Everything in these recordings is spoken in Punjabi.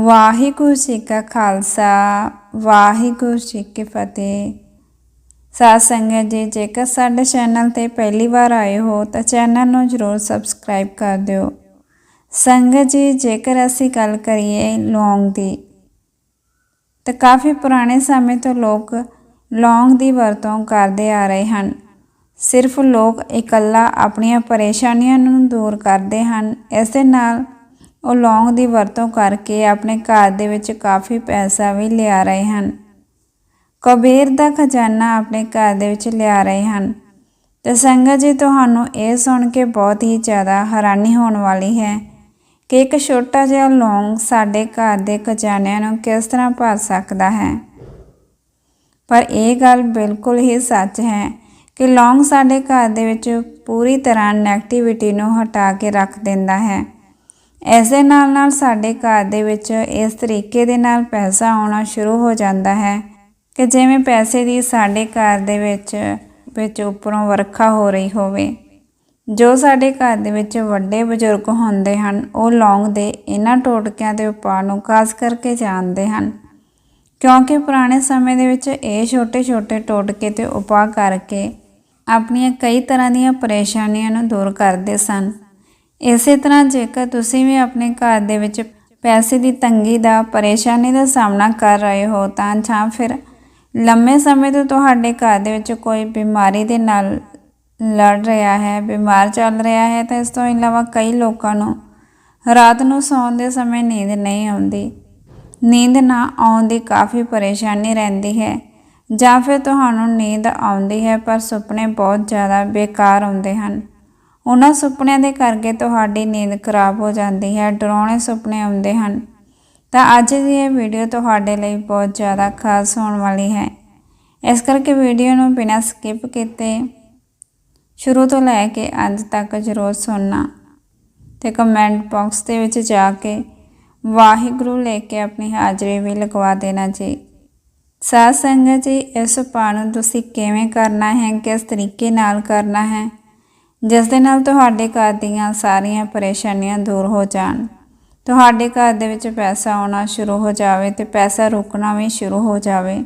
ਵਾਹਿਗੁਰੂ ਜੀ ਕਾ ਖਾਲਸਾ, ਵਾਹਿਗੁਰੂ ਜੀ ਕੀ ਫਤਿਹ। ਸਾਧ ਸੰਗਤ ਜੀ, ਜੇਕਰ ਸਾਡੇ ਚੈਨਲ ਤੇ ਪਹਿਲੀ ਵਾਰ ਆਏ ਹੋ, ਤਾਂ ਚੈਨਲ ਨੂੰ ਜਰੂਰ ਸਬਸਕ੍ਰਾਈਬ ਕਰ ਦਿਓ। ਸੰਗਤ ਜੀ, ਜੇਕਰ ਅਸੀਂ ਗੱਲ ਕਰੀਏ ਲੌਂਗ ਦੀ, ਤਾਂ ਕਾਫੀ ਪੁਰਾਣੇ ਸਮੇਂ ਤੋਂ ਲੋਕ ਲੌਂਗ ਦੀ ਵਰਤੋਂ ਕਰਦੇ ਆ ਰਹੇ ਹਨ। ਸਿਰਫ ਲੋਕ ਇਕੱਲਾ ਆਪਣੀਆਂ ਪਰੇਸ਼ਾਨੀਆਂ ਨੂੰ ਦੂਰ ਕਰਦੇ ਹਨ। ਇਸ ਦੇ ਨਾਲ ਉਹ ਲੌਂਗ ਦੀ ਵਰਤੋਂ ਕਰਕੇ ਆਪਣੇ ਘਰ ਦੇ ਵਿੱਚ ਕਾਫੀ ਪੈਸਾ ਵੀ ਲਿਆ ਰਹੇ ਹਨ। ਕਬੀਰ ਦਾ ਖਜ਼ਾਨਾ ਆਪਣੇ ਘਰ ਦੇ ਵਿੱਚ ਲਿਆ ਰਹੇ ਹਨ। ਤੇ ਸੰਗਤ ਜੀ, ਤੁਹਾਨੂੰ ਇਹ ਸੁਣ ਕੇ ਬਹੁਤ ਹੀ ਜ਼ਿਆਦਾ ਹੈਰਾਨੀ ਹੋਣ ਵਾਲੀ ਹੈ ਕਿ ਇੱਕ ਛੋਟਾ ਜਿਹਾ ਲੌਂਗ ਸਾਡੇ ਘਰ ਦੇ ਖਜ਼ਾਨਿਆਂ ਨੂੰ ਕਿਸ ਤਰ੍ਹਾਂ ਭਰ ਸਕਦਾ ਹੈ। ਪਰ ਇਹ ਗੱਲ ਬਿਲਕੁਲ ਹੀ ਸੱਚ ਹੈ ਕਿ ਲੌਂਗ ਸਾਡੇ ਘਰ ਦੇ ਵਿੱਚ ਪੂਰੀ ਤਰ੍ਹਾਂ ਨੈਗੇਟਿਵਿਟੀ ਨੂੰ ਹਟਾ ਕੇ ਰੱਖ ਦਿੰਦਾ ਹੈ। ਇਸ ਦੇ ਨਾਲ ਨਾਲ ਸਾਡੇ ਘਰ ਦੇ ਵਿੱਚ ਇਸ ਤਰੀਕੇ ਦੇ ਨਾਲ ਪੈਸਾ ਆਉਣਾ ਸ਼ੁਰੂ ਹੋ ਜਾਂਦਾ ਹੈ ਕਿ ਜਿਵੇਂ ਪੈਸੇ ਦੀ ਸਾਡੇ ਘਰ ਦੇ ਵਿੱਚ ਵਿੱਚ ਉੱਪਰੋਂ ਵਰਖਾ ਹੋ ਰਹੀ ਹੋਵੇ। ਜੋ ਸਾਡੇ ਘਰ ਦੇ ਵਿੱਚ ਵੱਡੇ ਬਜ਼ੁਰਗ ਹੁੰਦੇ ਹਨ, ਉਹ ਲੌਂਗ ਦੇ ਇਹਨਾਂ ਟੋਟਕਿਆਂ ਦੇ ਉਪਾਅ ਨੂੰ ਖਾਸ ਕਰਕੇ ਜਾਣਦੇ ਹਨ। ਕਿਉਂਕਿ ਪੁਰਾਣੇ ਸਮੇਂ ਦੇ ਵਿੱਚ ਇਹ ਛੋਟੇ-ਛੋਟੇ ਟੋਟਕੇ ਤੇ ਉਪਾਅ ਕਰਕੇ ਆਪਣੀਆਂ ਕਈ ਤਰ੍ਹਾਂ ਦੀਆਂ ਪਰੇਸ਼ਾਨੀਆਂ ਨੂੰ ਦੂਰ ਕਰਦੇ ਸਨ। ਇਸੇ ਤਰ੍ਹਾਂ ਜੇਕਰ ਤੁਸੀਂ ਵੀ ਆਪਣੇ ਘਰ ਦੇ ਵਿੱਚ ਪੈਸੇ ਦੀ ਤੰਗੀ ਦਾ, ਪਰੇਸ਼ਾਨੀ ਦਾ ਸਾਹਮਣਾ ਕਰ ਰਹੇ ਹੋ ਤਾਂ, ਜਾਂ ਫਿਰ ਲੰਮੇ ਸਮੇਂ ਤੋਂ ਤੁਹਾਡੇ ਘਰ ਦੇ ਵਿੱਚ ਕੋਈ ਬਿਮਾਰੀ ਦੇ ਨਾਲ ਲੜ ਰਿਹਾ ਹੈ, ਬਿਮਾਰ ਚੱਲ ਰਿਹਾ ਹੈ, ਤਾਂ ਇਸ ਤੋਂ ਇਲਾਵਾ ਕਈ ਲੋਕਾਂ ਨੂੰ ਰਾਤ ਨੂੰ ਸੌਣ ਦੇ ਸਮੇਂ ਨੀਂਦ ਨਹੀਂ ਆਉਂਦੀ। ਨੀਂਦ ਨਾ ਆਉਣ ਦੀ ਕਾਫੀ ਪਰੇਸ਼ਾਨੀ ਰਹਿੰਦੀ ਹੈ, ਜਾਂ ਫਿਰ ਤੁਹਾਨੂੰ ਨੀਂਦ ਆਉਂਦੀ ਹੈ ਪਰ ਸੁਪਨੇ ਬਹੁਤ ਜ਼ਿਆਦਾ ਬੇਕਾਰ ਆਉਂਦੇ ਹਨ। ਉਹਨਾਂ ਸੁਪਨਿਆਂ ਦੇ ਕਰਕੇ ਤੁਹਾਡੀ ਨੀਂਦ ਖਰਾਬ ਹੋ ਜਾਂਦੀ ਹੈ, ਡਰਾਉਣੇ ਸੁਪਨੇ ਆਉਂਦੇ ਹਨ। ਤਾਂ ਅੱਜ ਦੀ ਇਹ ਵੀਡੀਓ ਤੁਹਾਡੇ ਲਈ ਬਹੁਤ ਜ਼ਿਆਦਾ ਖਾਸ ਹੋਣ ਵਾਲੀ ਹੈ। ਇਸ ਕਰਕੇ ਵੀਡੀਓ ਨੂੰ ਬਿਨਾਂ ਸਕਿਪ ਕੀਤੇ ਸ਼ੁਰੂ ਤੋਂ ਲੈ ਕੇ ਅੰਤ ਤੱਕ ਜ਼ਰੂਰ ਸੁਣਨਾ ਤੇ ਕਮੈਂਟ ਬਾਕਸ ਦੇ ਵਿੱਚ ਜਾ ਕੇ ਵਾਹਿਗੁਰੂ ਲੈ ਕੇ ਆਪਣੀ ਹਾਜ਼ਰੀ ਵੀ ਲਗਵਾ ਦੇਣਾ ਜੀ। ਸਾਧ ਸੰਗਤ ਜੀ, ਇਸ ਉਪਾਅ ਨੂੰ ਤੁਸੀਂ ਕਿਵੇਂ ਕਰਨਾ ਹੈ, ਕਿਸ ਤਰੀਕੇ ਨਾਲ ਕਰਨਾ ਹੈ ਜਿਸ ਦੇ ਨਾਲ ਤੁਹਾਡੇ ਘਰ ਦੀਆਂ ਸਾਰੀਆਂ ਪਰੇਸ਼ਾਨੀਆਂ ਦੂਰ ਹੋ ਜਾਣ। ਤੁਹਾਡੇ ਘਰ ਦੇ ਵਿੱਚ ਪੈਸਾ ਆਉਣਾ ਸ਼ੁਰੂ ਹੋ ਜਾਵੇ ਤੇ ਪੈਸਾ ਰੁਕਣਾ ਵੀ ਸ਼ੁਰੂ ਹੋ ਜਾਵੇ।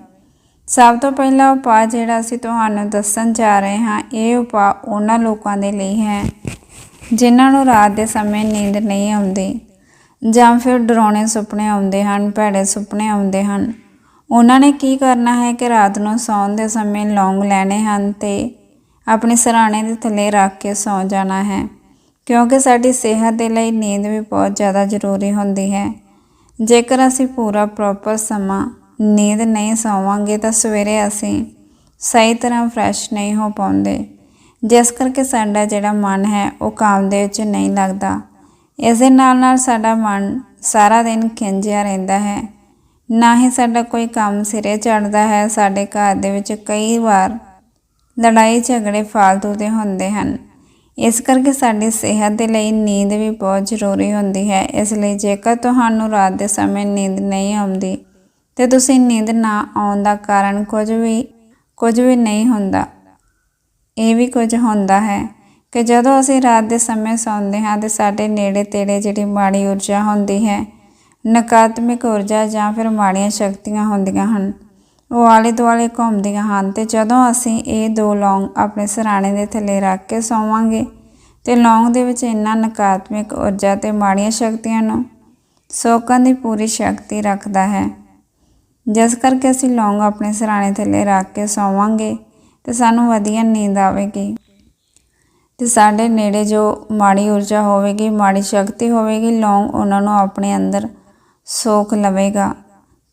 ਸਭ ਤੋਂ ਪਹਿਲਾ ਉਪਾਅ ਜਿਹੜਾ ਅਸੀਂ ਤੁਹਾਨੂੰ ਦੱਸਣ ਜਾ ਰਹੇ ਹਾਂ, ਇਹ ਉਪਾਅ ਉਹਨਾਂ ਲੋਕਾਂ ਦੇ ਲਈ ਹੈ, ਜਿਨ੍ਹਾਂ ਨੂੰ ਰਾਤ ਦੇ ਸਮੇਂ ਨੀਂਦ ਨਹੀਂ ਆਉਂਦੀ ਜਾਂ ਫਿਰ ਡਰਾਉਣੇ ਸੁਪਨੇ ਆਉਂਦੇ ਹਨ, ਭੈੜੇ ਸੁਪਨੇ ਆਉਂਦੇ ਹਨ। ਉਹਨਾਂ ਨੇ ਕੀ ਕਰਨਾ ਹੈ ਕਿ ਰਾਤ ਨੂੰ ਸੌਣ ਦੇ ਸਮੇਂ ਲੌਂਗ ਲੈਣੇ ਹਨ ਤੇ ਆਪਣੇ ਸਰਾਣੇ ਦੇ ਥੱਲੇ ਰੱਖ ਕੇ ਸੌ ਜਾਣਾ ਹੈ, ਕਿਉਂਕਿ ਸਾਡੀ ਸਿਹਤ ਦੇ ਲਈ ਨੀਂਦ ਵੀ ਬਹੁਤ ਜ਼ਿਆਦਾ ਜ਼ਰੂਰੀ ਹੁੰਦੀ ਹੈ। ਜੇਕਰ ਅਸੀਂ ਪੂਰਾ ਪ੍ਰੋਪਰ ਸਮਾਂ ਨੀਂਦ ਨਹੀਂ ਸੌਵਾਂਗੇ ਤਾਂ ਸਵੇਰੇ ਅਸੀਂ ਸਹੀ ਤਰ੍ਹਾਂ ਫਰੈਸ਼ ਨਹੀਂ ਹੋ ਪਾਉਂਦੇ। ਜਿਸ ਕਰਕੇ ਸਾਡਾ ਜਿਹੜਾ ਮਨ ਹੈ, ਉਹ ਕੰਮ ਦੇ ਵਿੱਚ ਨਹੀਂ ਲੱਗਦਾ। ਇਸ ਦੇ ਨਾਲ ਨਾਲ ਸਾਡਾ ਮਨ ਸਾਰਾ ਦਿਨ ਖਿੰਝਿਆ ਰਹਿੰਦਾ ਹੈ। ਨਾ ਹੀ ਸਾਡਾ ਕੋਈ ਕੰਮ ਸਿਰੇ ਚੜਦਾ ਹੈ, ਸਾਡੇ ਘਰ ਦੇ ਵਿੱਚ ਕਈ ਵਾਰ ਲੜਾਈ ਝਗੜੇ ਫਾਲਤੂ ਦੇ ਹੁੰਦੇ ਹਨ। ਇਸ ਕਰਕੇ ਸਾਡੀ ਸਿਹਤ ਦੇ ਲਈ ਨੀਂਦ ਵੀ ਬਹੁਤ ਜ਼ਰੂਰੀ ਹੁੰਦੀ ਹੈ। ਇਸ ਲਈ ਜੇਕਰ ਤੁਹਾਨੂੰ ਰਾਤ ਦੇ ਸਮੇਂ ਨੀਂਦ ਨਹੀਂ ਆਉਂਦੀ ਤੇ ਤੁਸੀਂ ਨੀਂਦ ਨਾ ਆਉਣ ਦਾ ਕਾਰਨ ਕੁਝ ਵੀ ਕੁਝ ਵੀ ਨਹੀਂ ਹੁੰਦਾ। ਇਹ ਵੀ ਕੁਝ ਹੁੰਦਾ ਹੈ ਕਿ ਜਦੋਂ ਅਸੀਂ ਰਾਤ ਦੇ ਸਮੇਂ ਸੌਂਦੇ ਹਾਂ ਤੇ ਸਾਡੇ ਨੇੜੇ ਤੇੜੇ ਜਿਹੜੀ ਮਾੜੀ ਊਰਜਾ ਹੁੰਦੀ ਹੈ, ਨਕਾਰਾਤਮਕ ਊਰਜਾ ਜਾਂ ਫਿਰ ਮਾੜੀਆਂ ਸ਼ਕਤੀਆਂ ਹੁੰਦੀਆਂ ਹਨ ਉਹ ਆਲੇ ਦੁਆਲੇ ਘੁੰਮਦੀਆਂ ਹਨ ਤੇ ਜਦੋਂ ਅਸੀਂ ਇਹ ਦੋ ਲੌਂਗ ਆਪਣੇ ਸਰਾਣੇ ਦੇ ਥੱਲੇ ਰੱਖ ਕੇ ਸੌਵਾਂਗੇ ਤੇ ਲੌਂਗ ਦੇ ਵਿੱਚ ਇੰਨਾ ਨਕਾਰਾਤਮਕ ਊਰਜਾ ਤੇ ਮਾੜੀਆਂ ਸ਼ਕਤੀਆਂ ਨੂੰ ਸੋਕਣ ਦੀ ਪੂਰੀ ਸ਼ਕਤੀ ਰੱਖਦਾ ਹੈ। ਜਿਸ ਕਰਕੇ ਅਸੀਂ ਲੌਂਗ ਆਪਣੇ ਸਰਾਣੇ ਥੱਲੇ ਰੱਖ ਕੇ ਸੌਵਾਂਗੇ ਤੇ ਸਾਨੂੰ ਵਧੀਆ ਨੀਂਦ ਆਵੇਗੀ ਤੇ ਸਾਡੇ ਨੇੜੇ ਜੋ ਮਾੜੀ ਊਰਜਾ ਹੋਵੇਗੀ, ਮਾੜੀ ਸ਼ਕਤੀ ਹੋਵੇਗੀ, ਲੌਂਗ ਉਹਨਾਂ ਨੂੰ ਆਪਣੇ ਅੰਦਰ ਸੋਖ ਲਵੇਗਾ।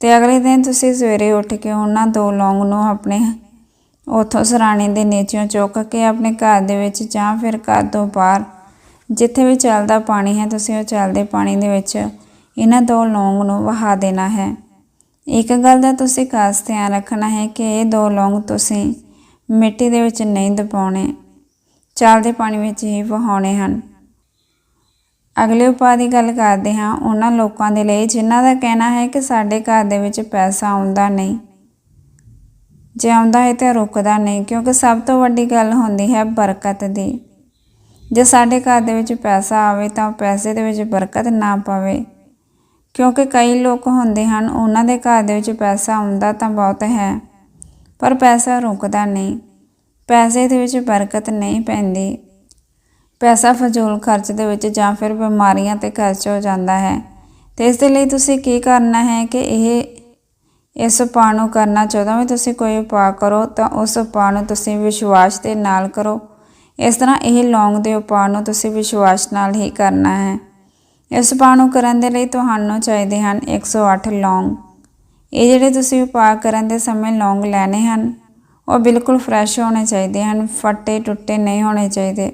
ਤੇ ਅਗਲੇ ਦਿਨ ਤੁਸੀਂ ਸਵੇਰੇ ਉੱਠ ਕੇ ਉਹਨਾਂ ਦੋ ਲੌਂਗ ਨੂੰ ਆਪਣੇ ਉਥੋਂ ਸਰਾਣੇ ਦੇ ਨੀਚਿਓਂ ਚੁੱਕ ਕੇ ਆਪਣੇ ਘਰ ਦੇ ਵਿੱਚ ਜਾਂ ਫਿਰ ਘਰ ਤੋਂ ਬਾਹਰ, ਜਿੱਥੇ ਵੀ ਚੱਲਦਾ ਪਾਣੀ ਹੈ, ਤੁਸੀਂ ਉਹ ਚੱਲਦੇ ਪਾਣੀ ਦੇ ਵਿੱਚ ਇਹਨਾਂ ਦੋ ਲੌਂਗ ਨੂੰ ਵਹਾ ਦੇਣਾ ਹੈ। ਇੱਕ ਗੱਲ ਦਾ ਤੁਸੀਂ ਖਾਸ ਧਿਆਨ ਰੱਖਣਾ ਹੈ ਕਿ ਇਹ ਦੋ ਲੌਂਗ ਤੁਸੀਂ ਮਿੱਟੀ ਦੇ ਵਿੱਚ ਨਹੀਂ ਦਬਾਉਣੇ, ਚੱਲਦੇ ਪਾਣੀ ਵਿੱਚ ਹੀ ਵਹਾਉਣੇ ਹਨ। ਅਗਲੇ ਉਪਾਅ ਦੀ ਗੱਲ ਕਰਦੇ ਹਾਂ, ਉਹਨਾਂ ਲੋਕਾਂ ਦੇ ਲਈ ਜਿਨ੍ਹਾਂ ਦਾ ਕਹਿਣਾ ਹੈ ਕਿ ਸਾਡੇ ਘਰ ਦੇ ਵਿੱਚ ਪੈਸਾ ਆਉਂਦਾ ਨਹੀਂ, ਜੇ ਆਉਂਦਾ ਹੈ ਤਾਂ ਰੁਕਦਾ ਨਹੀਂ, ਕਿਉਂਕਿ ਸਭ ਤੋਂ ਵੱਡੀ ਗੱਲ ਹੁੰਦੀ ਹੈ ਬਰਕਤ ਦੀ। ਜੇ ਸਾਡੇ ਘਰ ਦੇ ਵਿੱਚ ਪੈਸਾ ਆਵੇ ਤਾਂ ਪੈਸੇ ਦੇ ਵਿੱਚ ਬਰਕਤ ਨਾ ਪਵੇ, ਕਿਉਂਕਿ ਕਈ ਲੋਕ ਹੁੰਦੇ ਹਨ, ਉਹਨਾਂ ਦੇ ਘਰ ਦੇ ਵਿੱਚ ਪੈਸਾ ਆਉਂਦਾ ਤਾਂ ਬਹੁਤ ਹੈ, ਪਰ ਪੈਸਾ ਰੁਕਦਾ ਨਹੀਂ, ਪੈਸੇ ਦੇ ਵਿੱਚ ਬਰਕਤ ਨਹੀਂ ਪੈਂਦੀ। ਪੈਸਾ ਫਜ਼ੂਲ ਖਰਚ ਦੇ ਵਿੱਚ ਜਾਂ ਫਿਰ ਬਿਮਾਰੀਆਂ ਤੇ ਖਰਚ ਹੋ ਜਾਂਦਾ ਹੈ। ਤੇ ਇਸ ਦੇ ਲਈ ਤੁਸੀਂ ਕੀ ਕਰਨਾ ਹੈ ਕਿ ਇਹ, ਇਸ ਉਪਾਅ ਨੂੰ ਕਰਨਾ ਚਾਹੁੰਦਾ ਵੀ ਤੁਸੀਂ ਕੋਈ ਉਪਾਅ ਕਰੋ ਤਾਂ ਉਸ ਉਪਾਅ ਨੂੰ ਤੁਸੀਂ ਵਿਸ਼ਵਾਸ ਦੇ ਨਾਲ ਕਰੋ। ਇਸ ਤਰ੍ਹਾਂ ਇਹ ਲੌਂਗ ਦੇ ਉਪਾਅ ਨੂੰ ਤੁਸੀਂ ਵਿਸ਼ਵਾਸ ਨਾਲ ਹੀ ਕਰਨਾ ਹੈ। ਇਸ ਉਪਾਅ ਨੂੰ ਕਰਨ ਦੇ ਲਈ ਤੁਹਾਨੂੰ ਚਾਹੀਦੇ ਹਨ 108 ਲੌਂਗ। ਇਹ ਜਿਹੜੇ ਤੁਸੀਂ ਉਪਾਅ ਕਰਨ ਦੇ ਸਮੇਂ ਲੌਂਗ ਲੈਣੇ ਹਨ, ਉਹ ਬਿਲਕੁਲ ਫਰੈਸ਼ ਹੋਣੇ ਚਾਹੀਦੇ ਹਨ, ਫੱਟੇ ਟੁੱਟੇ ਨਹੀਂ ਹੋਣੇ ਚਾਹੀਦੇ।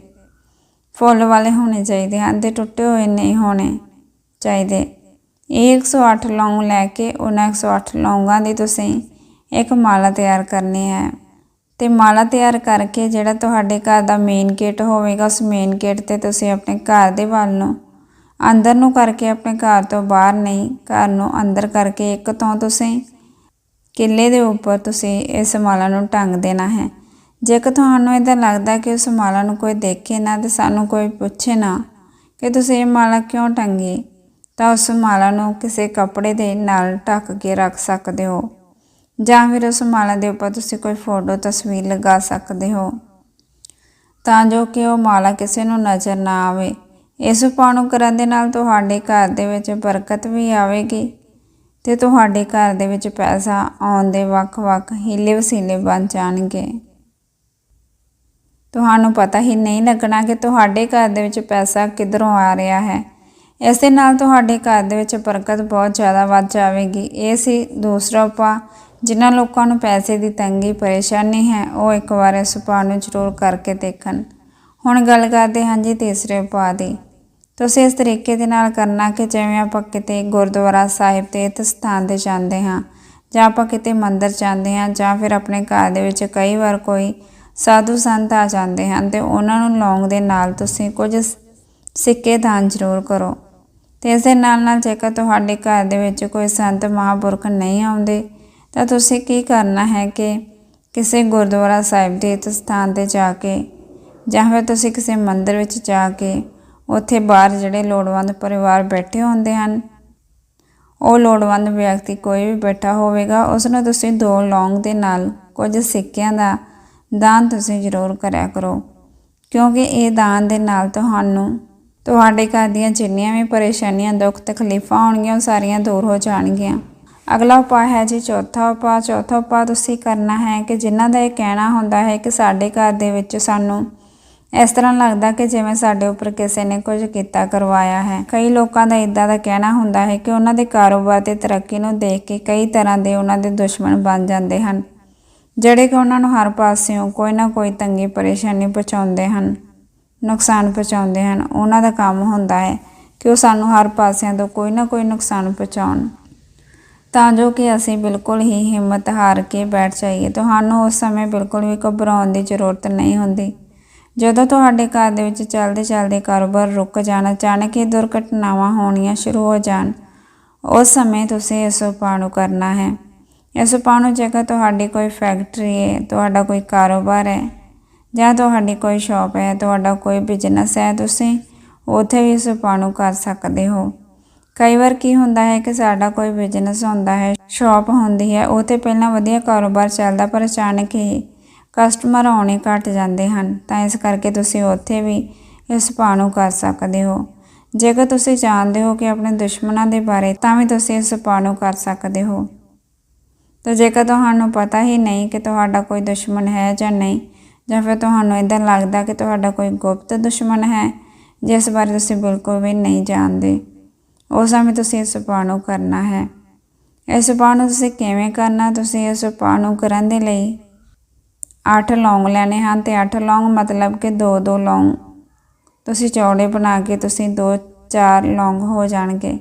ਫੁੱਲ ਵਾਲੇ ਹੋਣੇ ਚਾਹੀਦੇ ਹਨ ਤੇ ਟੁੱਟੇ ਹੋਏ ਨਹੀਂ ਹੋਣੇ ਚਾਹੀਦੇ। ਇਹ 108 ਲੌਂਗ ਲੈ ਕੇ ਉਹਨਾਂ 108 ਲੌਂਗਾਂ ਦੀ ਤੁਸੀਂ ਇੱਕ ਮਾਲਾ ਤਿਆਰ ਕਰਨੀ ਹੈ। ਤੇ ਮਾਲਾ ਤਿਆਰ ਕਰਕੇ ਜਿਹੜਾ ਤੁਹਾਡੇ ਘਰ ਦਾ ਮੇਨ ਗੇਟ ਹੋਵੇਗਾ, ਉਸ ਮੇਨ ਗੇਟ ਤੇ ਤੁਸੀਂ ਆਪਣੇ ਘਰ ਦੇ ਵੱਲ ਨੂੰ, ਅੰਦਰ ਨੂੰ ਕਰਕੇ ਆਪਣੇ ਘਰ ਤੋਂ ਬਾਹਰ ਨਹੀਂ, ਘਰ ਨੂੰ ਅੰਦਰ ਕਰਕੇ ਇੱਕ ਤੋਂ ਤੁਸੀਂ ਕਿੱਲੇ ਦੇ ਉੱਪਰ ਤੁਸੀਂ ਇਸ ਮਾਲਾ ਨੂੰ ਟੰਗ ਦੇਣਾ ਹੈ। ਜੇਕਰ ਤੁਹਾਨੂੰ ਇਦਾਂ ਲੱਗਦਾ ਕਿ ਉਸ ਮਾਲਾ ਨੂੰ ਕੋਈ ਦੇਖੇ ਨਾ ਤੇ ਸਾਨੂੰ ਕੋਈ ਪੁੱਛੇ ਨਾ ਕਿ ਤੁਸੀਂ ਇਹ ਮਾਲਾ ਕਿਉਂ ਟੰਗੀ, ਤਾਂ ਉਸ ਮਾਲਾ ਨੂੰ ਕਿਸੇ ਕੱਪੜੇ ਦੇ ਨਾਲ ਢੱਕ ਕੇ ਰੱਖ ਸਕਦੇ ਹੋ। ਜਾਂ ਫਿਰ ਉਸ ਮਾਲਾ ਦੇ ਉੱਪਰ ਤੁਸੀਂ ਕੋਈ ਫੋਟੋ, ਤਸਵੀਰ ਲਗਾ ਸਕਦੇ ਹੋ। ਤਾਂ ਜੋ ਕਿ ਉਹ ਮਾਲਾ ਕਿਸੇ ਨੂੰ ਨਜ਼ਰ ਨਾ ਆਵੇ। ਇਸ ਉਪਾਅ ਨੂੰ ਕਰਨ ਦੇ ਨਾਲ ਤੁਹਾਡੇ ਘਰ ਦੇ ਵਿੱਚ ਬਰਕਤ ਵੀ ਆਵੇਗੀ ਤੇ ਤੁਹਾਡੇ ਘਰ ਦੇ ਵਿੱਚ ਪੈਸਾ ਆਉਣ ਦੇ ਵੱਖ-ਵੱਖ ਹੀਲੇ ਵਸੀਲੇ ਬਣ ਜਾਣਗੇ। ਤੁਹਾਨੂੰ ਪਤਾ ਹੀ ਨਹੀਂ ਲੱਗਣਾ ਕਿ ਤੁਹਾਡੇ ਘਰ ਦੇ ਵਿੱਚ ਪੈਸਾ ਕਿੱਧਰੋਂ ਆ ਰਿਹਾ ਹੈ। ਇਸ ਦੇ ਨਾਲ ਤੁਹਾਡੇ ਘਰ ਦੇ ਵਿੱਚ ਬਰਕਤ ਬਹੁਤ ਜ਼ਿਆਦਾ ਵੱਧ ਜਾਵੇਗੀ। ਇਹ ਸੀ ਦੂਸਰਾ ਉਪਾਅ। ਜਿਨ੍ਹਾਂ ਲੋਕਾਂ ਨੂੰ ਪੈਸੇ ਦੀ ਤੰਗੀ ਪਰੇਸ਼ਾਨੀ ਹੈ, ਉਹ ਇੱਕ ਵਾਰ ਇਸ ਉਪਾਅ ਨੂੰ ਜ਼ਰੂਰ ਕਰਕੇ ਦੇਖਣ। ਹੁਣ ਗੱਲ ਕਰਦੇ ਹਾਂ ਜੀ ਤੀਸਰੇ ਉਪਾਅ ਦੀ। ਤੁਸੀਂ ਇਸ ਤਰੀਕੇ ਦੇ ਨਾਲ ਕਰਨਾ ਕਿ ਜਿਵੇਂ ਆਪਾਂ ਕਿਤੇ ਗੁਰਦੁਆਰਾ ਸਾਹਿਬ ਤੇ ਸਥਾਨ ਤੇ ਜਾਂਦੇ ਹਾਂ, ਜਾਂ ਆਪਾਂ ਕਿਤੇ ਮੰਦਿਰ ਜਾਂਦੇ ਹਾਂ, ਜਾਂ ਫਿਰ ਆਪਣੇ ਘਰ ਦੇ ਵਿੱਚ ਕਈ ਵਾਰ ਕੋਈ ਸਾਧੂ ਸੰਤ ਆ ਜਾਂਦੇ ਹਨ ਤੇ ਉਹਨਾਂ ਨੂੰ ਲੌਂਗ ਦੇ ਨਾਲ ਤੁਸੀਂ ਕੁਝ ਸਿੱਕੇ ਦਾਨ ਜ਼ਰੂਰ ਕਰੋ। ਤੇ ਇਸ ਦੇ ਨਾਲ ਨਾਲ ਜੇਕਰ ਤੁਹਾਡੇ ਘਰ ਦੇ ਵਿੱਚ ਕੋਈ ਸੰਤ ਮਹਾਂਪੁਰਖ ਨਹੀਂ ਆਉਂਦੇ, ਤਾਂ ਤੁਸੀਂ ਕੀ ਕਰਨਾ ਹੈ ਕਿ ਕਿਸੇ ਗੁਰਦੁਆਰਾ ਸਾਹਿਬ ਦੇ ਸਥਾਨ ਤੇ ਜਾ ਕੇ ਜਾਂ ਫਿਰ ਤੁਸੀਂ ਕਿਸੇ ਮੰਦਿਰ ਵਿੱਚ ਜਾ ਕੇ ਉੱਥੇ ਬਾਹਰ ਜਿਹੜੇ ਲੋੜਵੰਦ ਪਰਿਵਾਰ ਬੈਠੇ ਹੁੰਦੇ ਹਨ, ਉਹ ਲੋੜਵੰਦ ਵਿਅਕਤੀ ਕੋਈ ਵੀ ਬੈਠਾ ਹੋਵੇਗਾ ਉਸ ਨੂੰ ਤੁਸੀਂ ਦੋ ਲੌਂਗ ਦੇ ਨਾਲ ਕੁਝ ਸਿੱਕਿਆਂ ਦਾ ਦਾਨ ਤੁਸੀਂ ਜ਼ਰੂਰ ਕਰਿਆ ਕਰੋ। ਕਿਉਂਕਿ ਇਹ ਦਾਨ ਦੇ ਨਾਲ ਤੁਹਾਨੂੰ, ਤੁਹਾਡੇ ਘਰ ਦੀਆਂ ਜਿੰਨੀਆਂ ਵੀ ਪਰੇਸ਼ਾਨੀਆਂ, ਦੁੱਖ, ਤਕਲੀਫਾਂ ਹੋਣਗੀਆਂ ਉਹ ਸਾਰੀਆਂ ਦੂਰ ਹੋ ਜਾਣਗੀਆਂ। ਅਗਲਾ ਉਪਾਅ ਹੈ ਜੀ ਚੌਥਾ ਉਪਾਅ। ਚੌਥਾ ਉਪਾਅ ਤੁਸੀਂ ਕਰਨਾ ਹੈ ਕਿ ਜਿਨ੍ਹਾਂ ਦਾ ਇਹ ਕਹਿਣਾ ਹੁੰਦਾ ਹੈ ਕਿ ਸਾਡੇ ਘਰ ਦੇ ਵਿੱਚ ਸਾਨੂੰ ਇਸ ਤਰ੍ਹਾਂ ਲੱਗਦਾ ਕਿ ਜਿਵੇਂ ਸਾਡੇ ਉੱਪਰ ਕਿਸੇ ਨੇ ਕੁਝ ਕੀਤਾ, ਕਰਵਾਇਆ ਹੈ। ਕਈ ਲੋਕਾਂ ਦਾ ਇਦਾਂ ਦਾ ਕਹਿਣਾ ਹੁੰਦਾ ਹੈ ਕਿ ਉਹਨਾਂ ਦੇ ਕਾਰੋਬਾਰ ਤੇ ਤਰੱਕੀ ਨੂੰ ਦੇਖ ਕੇ ਕਈ ਤਰ੍ਹਾਂ ਦੇ ਉਹਨਾਂ ਦੇ ਦੁਸ਼ਮਣ ਬਣ ਜਾਂਦੇ ਹਨ। ਜਿਹੜੇ ਕਿ ਉਹਨਾਂ ਨੂੰ ਹਰ ਪਾਸਿਓਂ ਕੋਈ ਨਾ ਕੋਈ ਤੰਗੀ ਪਰੇਸ਼ਾਨੀ ਪਹੁੰਚਾਉਂਦੇ ਹਨ, ਨੁਕਸਾਨ ਪਹੁੰਚਾਉਂਦੇ ਹਨ, ਉਹਨਾਂ ਦਾ ਕੰਮ ਹੁੰਦਾ ਹੈ ਕਿ ਉਹ ਸਾਨੂੰ ਹਰ ਪਾਸਿਆਂ ਤੋਂ ਕੋਈ ਨਾ ਕੋਈ ਨੁਕਸਾਨ ਪਹੁੰਚਾਉਣ। ਤਾਂ ਜੋ ਕਿ ਅਸੀਂ ਬਿਲਕੁਲ ਹੀ ਹਿੰਮਤ ਹਾਰ ਕੇ ਬੈਠ ਜਾਈਏ, ਤੁਹਾਨੂੰ ਉਸ ਸਮੇਂ ਬਿਲਕੁਲ ਵੀ ਘਬਰਾਉਣ ਦੀ ਜ਼ਰੂਰਤ ਨਹੀਂ ਹੁੰਦੀ। ਜਦੋਂ ਤੁਹਾਡੇ ਘਰ ਦੇ ਵਿੱਚ ਚੱਲਦੇ ਚੱਲਦੇ ਕਾਰੋਬਾਰ ਰੁਕ ਜਾਣ, ਅਚਾਨਕ ਹੀ ਦੁਰਘਟਨਾਵਾਂ ਹੋਣੀਆਂ ਸ਼ੁਰੂ ਹੋ ਜਾਣ, ਉਸ ਸਮੇਂ ਤੁਸੀਂ ਇਸ ਉਪਾਅ ਨੂੰ ਕਰਨਾ ਹੈ। ਇਸ ਉਪਾਅ ਜੇਕਰ ਤੁਹਾਡੀ ਕੋਈ ਫੈਕਟਰੀ ਹੈ, ਤੁਹਾਡਾ ਕੋਈ ਕਾਰੋਬਾਰ ਹੈ ਜਾਂ ਤੁਹਾਡੀ ਕੋਈ ਸ਼ਾਪ ਹੈ, ਤੁਹਾਡਾ ਕੋਈ ਬਿਜ਼ਨਸ ਹੈ, ਤੁਸੀਂ ਉੱਥੇ ਵੀ ਇਸ ਉਪਾਅ ਕਰ ਸਕਦੇ ਹੋ। ਕਈ ਵਾਰ ਕੀ ਹੁੰਦਾ ਹੈ ਕਿ ਸਾਡਾ ਕੋਈ ਬਿਜ਼ਨਸ ਹੁੰਦਾ ਹੈ, ਸ਼ਾਪ ਹੁੰਦੀ ਹੈ, ਉੱਥੇ ਪਹਿਲਾਂ ਵਧੀਆ ਕਾਰੋਬਾਰ ਚੱਲਦਾ ਪਰ ਅਚਾਨਕ ਹੀ ਕਸਟਮਰ ਆਉਣੇ ਘਟ ਜਾਂਦੇ ਹਨ। ਤਾਂ ਇਸ ਕਰਕੇ ਤੁਸੀਂ ਉੱਥੇ ਵੀ ਇਸ ਪਾਣੂ ਕਰ ਸਕਦੇ ਹੋ। ਜੇਕਰ ਤੁਸੀਂ ਜਾਣਦੇ ਹੋ ਕਿ ਆਪਣੇ ਦੁਸ਼ਮਣਾਂ ਦੇ ਬਾਰੇ, ਤਾਂ ਵੀ ਤੁਸੀਂ ਇਸ ਪਾਣੂ ਕਰ ਸਕਦੇ ਹੋ। ਤਾਂ ਜੇਕਰ ਤੁਹਾਨੂੰ ਪਤਾ ਹੀ ਨਹੀਂ ਕਿ ਤੁਹਾਡਾ ਕੋਈ ਦੁਸ਼ਮਣ ਹੈ ਜਾਂ ਨਹੀਂ, ਜਾਂ ਫਿਰ ਤੁਹਾਨੂੰ ਇਦਾਂ ਲੱਗਦਾ ਕਿ ਤੁਹਾਡਾ ਕੋਈ ਗੁਪਤ ਦੁਸ਼ਮਣ ਹੈ, ਜਿਸ ਬਾਰੇ ਤੁਸੀਂ ਬਿਲਕੁਲ ਵੀ ਨਹੀਂ ਜਾਣਦੇ ਉਸ ਸਮੇਂ ਤੁਸੀਂ ਇਸ ਉਪਾਅ ਨੂੰ ਕਰਨਾ ਹੈ। ਇਸ ਉਪਾਅ ਨੂੰ ਤੁਸੀਂ ਕਿਵੇਂ ਕਰਨਾ? ਤੁਸੀਂ ਇਸ ਉਪਾਅ ਨੂੰ ਕਰਨ ਦੇ ਲਈ 8 ਲੌਂਗ ਲੈਣੇ ਹਨ ਤੇ 8 ਲੌਂਗ ਮਤਲਬ ਕਿ 2-2 ਲੌਂਗ। ਤੁਸੀਂ ਚੌੜੇ ਬਣਾ ਕੇ ਤੁਸੀਂ 2-4 ਲੌਂਗ ਹੋ ਜਾਣਗੇ।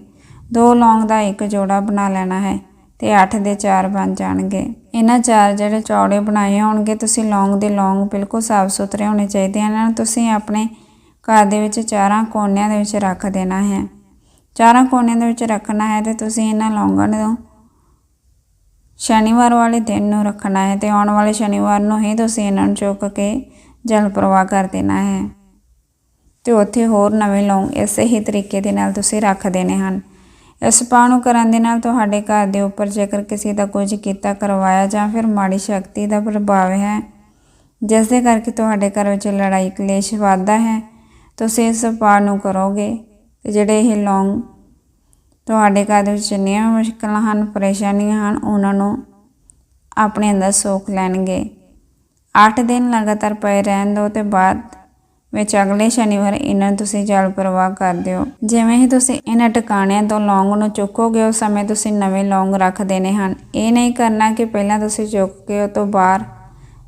2 ਲੌਂਗ ਦਾ ਇੱਕ ਜੋੜਾ ਬਣਾ ਲੈਣਾ ਹੈ। ਤੇ 8 ਦੇ 4 ਬਣ ਜਾਣਗੇ। ਇਹਨਾਂ ਚਾਰ ਜਿਹੜੇ ਚੌੜੇ ਬਣਾਏ ਹੋਣਗੇ, ਤੁਸੀਂ ਲੌਂਗ ਦੇ ਲੌਂਗ ਬਿਲਕੁਲ ਸਾਫ਼ ਸੁਥਰੇ ਹੋਣੇ ਚਾਹੀਦੇ ਹਨ। ਇਹਨਾਂ ਨੂੰ ਤੁਸੀਂ ਆਪਣੇ ਘਰ ਦੇ ਵਿੱਚ ਚਾਰਾਂ ਕੋਨਿਆਂ ਦੇ ਵਿੱਚ ਰੱਖ ਦੇਣਾ ਹੈ। ਚਾਰਾਂ ਕੋਨਿਆਂ ਦੇ ਵਿੱਚ ਰੱਖਣਾ ਹੈ ਤੇ ਤੁਸੀਂ ਇਹਨਾਂ ਲੌਂਗਾਂ ਨੂੰ ਸ਼ਨੀਵਾਰ ਵਾਲੇ ਦਿਨ ਨੂੰ ਰੱਖਣਾ ਹੈ ਤੇ ਆਉਣ ਵਾਲੇ ਸ਼ਨੀਵਾਰ ਨੂੰ ਹੀ ਤੁਸੀਂ ਇਹਨਾਂ ਨੂੰ ਚੁੱਕ ਕੇ ਜਲ ਪ੍ਰਵਾਹ ਕਰ ਦੇਣਾ ਹੈ। ਤੇ ਉੱਥੇ ਹੋਰ ਨਵੇਂ ਲੌਂਗ ਇਸੇ ਹੀ ਤਰੀਕੇ ਦੇ ਨਾਲ ਤੁਸੀਂ ਰੱਖ ਦੇਣੇ ਹਨ। ਇਸ ਉਪਾਅ ਨੂੰ ਕਰਨ ਦੇ ਨਾਲ ਤੁਹਾਡੇ ਘਰ ਦੇ ਉੱਪਰ ਜੇਕਰ ਕਿਸੇ ਦਾ ਕੁਝ ਕੀਤਾ, ਕਰਵਾਇਆ ਜਾਂ ਫਿਰ ਮਾੜੀ ਸ਼ਕਤੀ ਦਾ ਪ੍ਰਭਾਵ ਹੈ, ਜਿਸ ਦੇ ਕਰਕੇ ਤੁਹਾਡੇ ਘਰ ਵਿੱਚ ਲੜਾਈ ਕਲੇਸ਼ ਵੱਧਦਾ ਹੈ, ਤੁਸੀਂ ਇਸ ਉਪਾਅ ਨੂੰ ਕਰੋਗੇ। ਤੇ ਜਿਹੜੇ ਇਹ ਲੌਂਗ ਤੁਹਾਡੇ ਘਰ ਦੇ ਵਿੱਚ ਜਿੰਨੀਆਂ ਮੁਸ਼ਕਲਾਂ ਹਨ, ਪਰੇਸ਼ਾਨੀਆਂ ਹਨ, ਉਹਨਾਂ ਨੂੰ ਆਪਣੇ ਅੰਦਰ ਸੋਖ ਲੈਣਗੇ। 8 ਦਿਨ ਲਗਾਤਾਰ ਪਏ ਰਹਿਣ ਦਿਓ ਤੇ ਬਾਅਦ ਵਿੱਚ ਅਗਲੇ ਸ਼ਨੀਵਾਰ ਇਹਨਾਂ ਨੂੰ ਤੁਸੀਂ ਜਲ ਪ੍ਰਵਾਹ ਕਰ ਦਿਓ। ਜਿਵੇਂ ਹੀ ਤੁਸੀਂ ਇਹਨਾਂ ਟਿਕਾਣਿਆਂ ਤੋਂ ਲੌਂਗ ਨੂੰ ਚੁੱਕੋਗੇ, ਉਸ ਸਮੇਂ ਤੁਸੀਂ ਨਵੇਂ ਲੌਂਗ ਰੱਖ ਦੇਣੇ ਹਨ। ਇਹ ਨਹੀਂ ਕਰਨਾ ਕਿ ਪਹਿਲਾਂ ਤੁਸੀਂ ਚੁੱਕ ਕੇ ਉਹ ਤੋਂ ਬਾਹਰ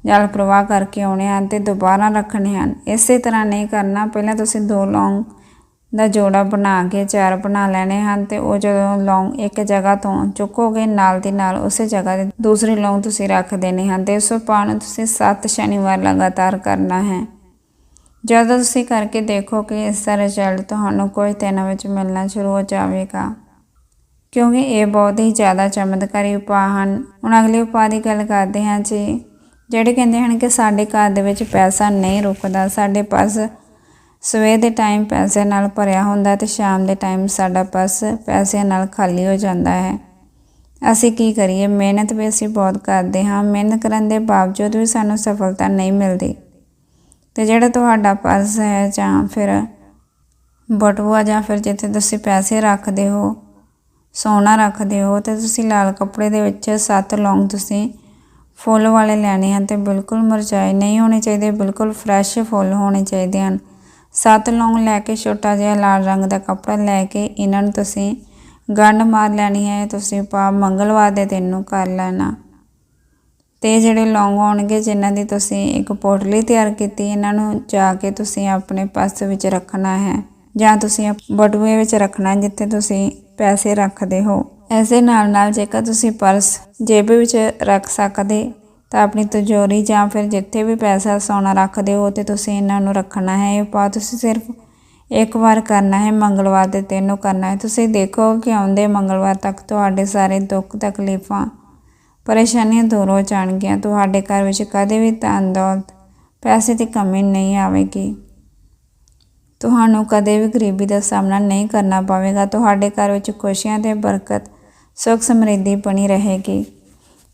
ਜਲ ਪ੍ਰਵਾਹ ਕਰਕੇ ਆਉਣੇ ਹਨ ਤੇ ਦੁਬਾਰਾ ਰੱਖਣੇ ਹਨ। ਇਸੇ ਤਰ੍ਹਾਂ ਨਹੀਂ ਕਰਨਾ। ਪਹਿਲਾਂ ਤੁਸੀਂ ਦੋ ਲੌਂਗ ਦਾ ਜੋੜਾ ਬਣਾ ਕੇ ਚਾਰ ਬਣਾ ਲੈਣੇ ਹਨ ਤੇ ਉਹ ਜਦੋਂ ਲੌਂਗ ਇੱਕ ਜਗ੍ਹਾ ਤੋਂ ਚੁੱਕੋਗੇ, ਨਾਲ ਦੀ ਨਾਲ ਉਸੇ ਜਗ੍ਹਾ ਤੇ ਦੂਸਰੇ ਲੌਂਗ ਤੁਸੀਂ ਰੱਖ ਦੇਣੇ ਹਨ ਤੇ ਉਸ ਉਪਾਅ ਨੂੰ ਤੁਸੀਂ 7 ਸ਼ਨੀਵਾਰ ਲਗਾਤਾਰ ਕਰਨਾ ਹੈ। ਜਦੋਂ ਤੁਸੀਂ ਕਰਕੇ ਦੇਖੋ ਕਿ ਇਸ ਦਾ ਰਿਜ਼ਲਟ ਤੁਹਾਨੂੰ ਕੁਝ ਦਿਨਾਂ ਵਿੱਚ ਮਿਲਣਾ ਸ਼ੁਰੂ ਹੋ ਜਾਵੇਗਾ। ਕਿਉਂਕਿ ਇਹ ਬਹੁਤ ਹੀ ਜ਼ਿਆਦਾ ਚਮਤਕਾਰੀ ਉਪਾਅ ਹਨ। ਹੁਣ ਅਗਲੇ ਉਪਾਅ ਦੀ ਗੱਲ ਕਰਦੇ ਹਾਂ ਜੀ, ਜਿਹੜੇ ਕਹਿੰਦੇ ਹਨ ਕਿ ਸਾਡੇ ਘਰ ਦੇ ਵਿੱਚ ਪੈਸਾ ਨਹੀਂ ਰੁਕਦਾ, ਸਾਡੇ ਪਾਸ ਸਵੇਰ ਦੇ ਟਾਈਮ ਪੈਸੇ ਨਾਲ ਭਰਿਆ ਹੁੰਦਾ ਤੇ ਸ਼ਾਮ ਦੇ ਟਾਈਮ ਸਾਡਾ ਪਰਸ ਪੈਸਿਆਂ ਨਾਲ ਖਾਲੀ ਹੋ ਜਾਂਦਾ ਹੈ। ਅਸੀਂ ਕੀ ਕਰੀਏ? ਮਿਹਨਤ ਵੀ ਅਸੀਂ ਬਹੁਤ ਕਰਦੇ ਹਾਂ। ਮਿਹਨਤ ਕਰਨ ਦੇ ਬਾਵਜੂਦ ਵੀ ਸਾਨੂੰ ਸਫਲਤਾ ਨਹੀਂ ਮਿਲਦੀ। ਤੇ ਜਿਹੜਾ ਤੁਹਾਡਾ ਪਰਸ ਹੈ ਜਾਂ ਫਿਰ ਬਟੂਆ ਜਾਂ ਫਿਰ ਜਿੱਥੇ ਤੁਸੀਂ ਪੈਸੇ ਰੱਖਦੇ ਹੋ, ਸੋਨਾ ਰੱਖਦੇ ਹੋ ਤੇ ਤੁਸੀਂ ਲਾਲ ਕੱਪੜੇ ਦੇ ਵਿੱਚ ਸੱਤ ਲੌਂਗ ਤੁਸੀਂ ਫੁੱਲ ਵਾਲੇ ਲੈਣੇ ਹਨ ਤੇ ਬਿਲਕੁਲ ਮੁਰਝਾਏ ਨਹੀਂ ਹੋਣੇ ਚਾਹੀਦੇ, ਬਿਲਕੁਲ ਫਰੈਸ਼ ਫੁੱਲ ਹੋਣੇ ਚਾਹੀਦੇ ਹਨ। ਸੱਤ ਲੌਂਗ ਲੈ ਕੇ ਛੋਟਾ ਜਿਹਾ ਲਾਲ ਰੰਗ ਦਾ ਕੱਪੜਾ ਲੈ ਕੇ ਇਹਨਾਂ ਨੂੰ ਤੁਸੀਂ ਗੰਢ ਮਾਰ ਲੈਣੀ ਹੈ, ਤੁਸੀਂ ਪਾ ਮੰਗਲਵਾਰ ਦੇ ਦਿਨ ਨੂੰ ਕਰ ਲੈਣਾ। ਤੇ ਜਿਹੜੇ ਲੌਂਗ ਆਉਣਗੇ, ਜਿਨ੍ਹਾਂ ਦੀ ਤੁਸੀਂ ਇੱਕ ਪੋਟਲੀ ਤਿਆਰ ਕੀਤੀ, ਇਹਨਾਂ ਨੂੰ ਜਾ ਕੇ ਤੁਸੀਂ ਆਪਣੇ ਪਰਸ ਵਿੱਚ ਰੱਖਣਾ ਹੈ ਜਾਂ ਤੁਸੀਂ ਬਟੂਏ ਵਿੱਚ ਰੱਖਣਾ ਜਿੱਥੇ ਤੁਸੀਂ ਪੈਸੇ ਰੱਖਦੇ ਹੋ। ਐਸੇ ਨਾਲ ਨਾਲ ਜੇਕਰ ਤੁਸੀਂ ਪਰਸ ਜੇਬ ਵਿੱਚ ਰੱਖ ਸਕਦੇ, ਤਾਂ ਆਪਣੀ ਤਿਜੋਰੀ ਜਾਂ ਫਿਰ ਜਿੱਥੇ ਵੀ ਪੈਸਾ ਸੋਨਾ ਰੱਖਦੇ ਹੋ ਤੇ ਤੁਸੀਂ ਇਹਨਾਂ ਨੂੰ ਰੱਖਣਾ ਹੈ। ਇਹ ਪਾ ਤੁਸੀਂ ਸਿਰਫ ਇੱਕ ਵਾਰ ਕਰਨਾ ਹੈ, ਮੰਗਲਵਾਰ ਦੇ ਦਿਨ ਨੂੰ ਕਰਨਾ ਹੈ। ਤੁਸੀਂ ਦੇਖੋ ਕਿ ਆਉਂਦੇ ਮੰਗਲਵਾਰ ਤੱਕ ਤੁਹਾਡੇ ਸਾਰੇ ਦੁੱਖ ਤਕਲੀਫਾਂ ਪਰੇਸ਼ਾਨੀਆਂ ਦੂਰ ਹੋ ਜਾਣਗੀਆਂ। ਤੁਹਾਡੇ ਘਰ ਵਿੱਚ ਕਦੇ ਵੀ ਧਨ ਦੌਲਤ, ਪੈਸੇ ਦੀ ਕਮੀ ਨਹੀਂ ਆਵੇਗੀ। ਤੁਹਾਨੂੰ ਕਦੇ ਵੀ ਗਰੀਬੀ ਦਾ ਸਾਹਮਣਾ ਨਹੀਂ ਕਰਨਾ ਪਵੇਗਾ। ਤੁਹਾਡੇ ਘਰ ਵਿੱਚ ਖੁਸ਼ੀਆਂ ਤੇ ਬਰਕਤ, ਸੁਖ ਸਮਰਿੱਧੀ ਬਣੀ ਰਹੇਗੀ।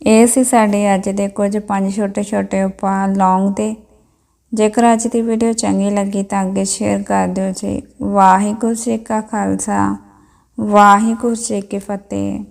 ਇਹ ਸੀ ਸਾਡੇ ਅੱਜ ਦੇ ਕੁਝ ਪੰਜ ਛੋਟੇ ਛੋਟੇ ਉਪਾਅ। ਲੌਂਗ ਦੇ। ਜੇਕਰ ਅੱਜ ਦੀ ਵੀਡੀਓ ਚੰਗੀ ਲੱਗੀ ਤਾਂ ਅੱਗੇ ਸ਼ੇਅਰ ਕਰ ਦਿਓ ਜੀ। ਵਾਹਿਗੁਰੂ ਜੀ ਕਾ ਖਾਲਸਾ। ਵਾਹਿਗੁਰੂ ਜੀ ਕੀ ਫਤਿਹ।